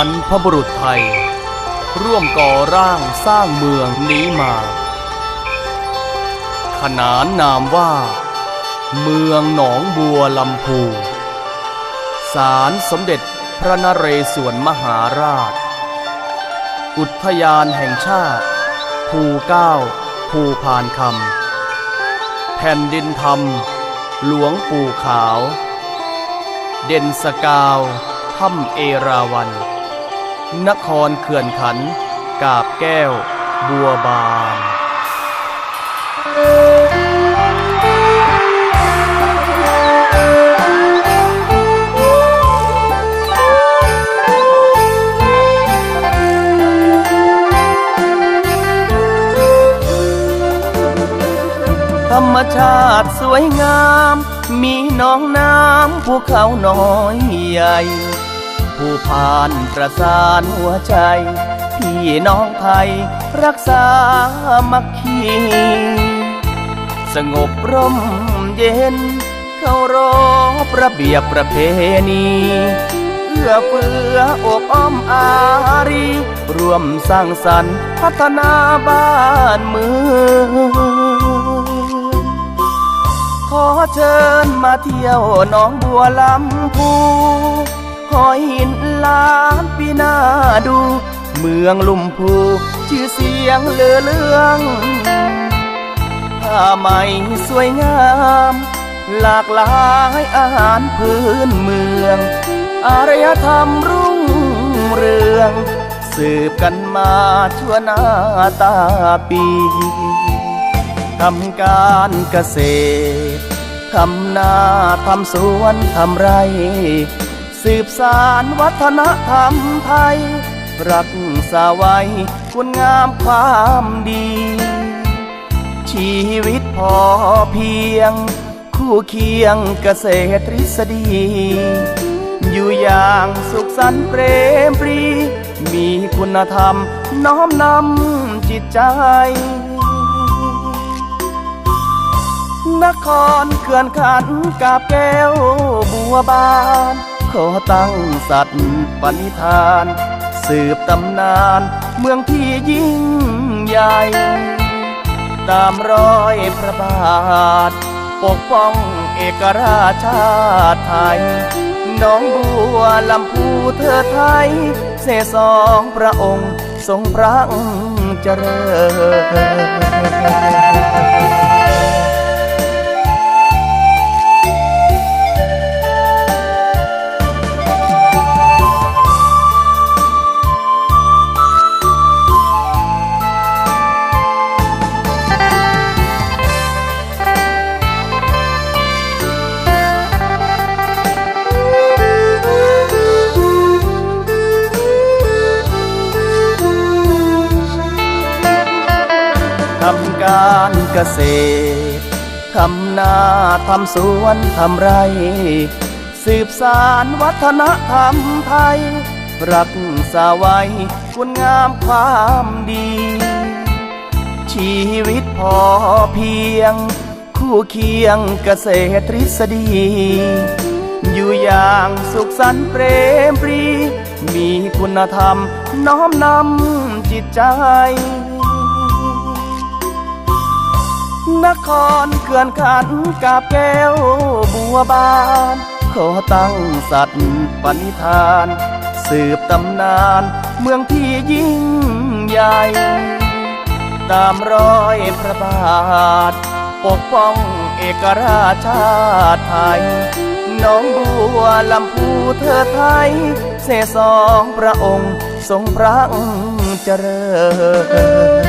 บรรพบุรุษไทย ร่วมก่อร่างสร้างเมืองนี้มา ขนานนามว่า เมืองหนองบัวลำพูศาลสมเด็จพระนเรศวรมหาราช อุทยานแห่งชาติ ภูเก้า ภูพานคำ แผ่นดินธรรม หลวงปู่ขาว เด่นสกาวถ้ำเอราวัน นครเขื่อนขัน กาบแก้ว บัวบานธรรมชาติสวยงาม มีหนองน้ำภูเขาน้อยใหญ่ ผู้ผ่านประสานหัวใจ พี่น้องไทยรักษามัคคีสงบร่มเย็นเคารพระเบียบประเพณีเอื้อเฟื้ออบอ้อมอารีร่วมสร้างสรรค์พัฒนาบ้านเมืองขอเชิญมาเที่ยวหนองบัวลำพู อยหินล้านปีหน้าดู เมืองลุ่มพูชื่อเสียงเลือเลืองผ้าไหมสวยงาม หลากหลายอาหารพื้นเมือง อารยธรรมรุ่งเรือง สืบกันมาชั่วหน้าตาปีทำการเกษตร ทำนาทำสวน ทำไร สืบสารวัฒนธรรมไทย รักษาไว้คุณงามความดี ชีวิตพอเพียง คู่เคียงเกษตรทฤษฎี อยู่อย่างสุขสันต์เปรมปรี มีคุณธรรมน้อมนำจิตใจนครเขื่อนขันกาบแก้วบัวบาน ขอตั้งสัตว์ปณิธาน สืบตำนานเมืองที่ยิ่งใหญ่ ตามรอยพระบาท ปกป้องเอกราชชาติไทยน้องบัวลำพูเธอไทย เสสองพระองค์ทรงพระเจริญ การเกษตร ทำนาทำสวนทำไร สืบสารวัฒนธรรมไทย รักษาไว้คุณงามความดี ชีวิตพอเพียง คู่เคียงเกษตรทฤษฎี อยู่อย่างสุขสันต์เปรมปรี มีคุณธรรมน้อมนำจิตใจ นครเขื่อนขันกาบแก้วบัวบาน ขอตั้งสัตว์ปณิธาน สืบตำนานเมืองที่ยิ่งใหญ่ ตามรอยพระบาท ปกป้องเอกราชชาติไทยน้องบัวลำพูเธอไทย เสสองพระองค์ทรงพระเจริญ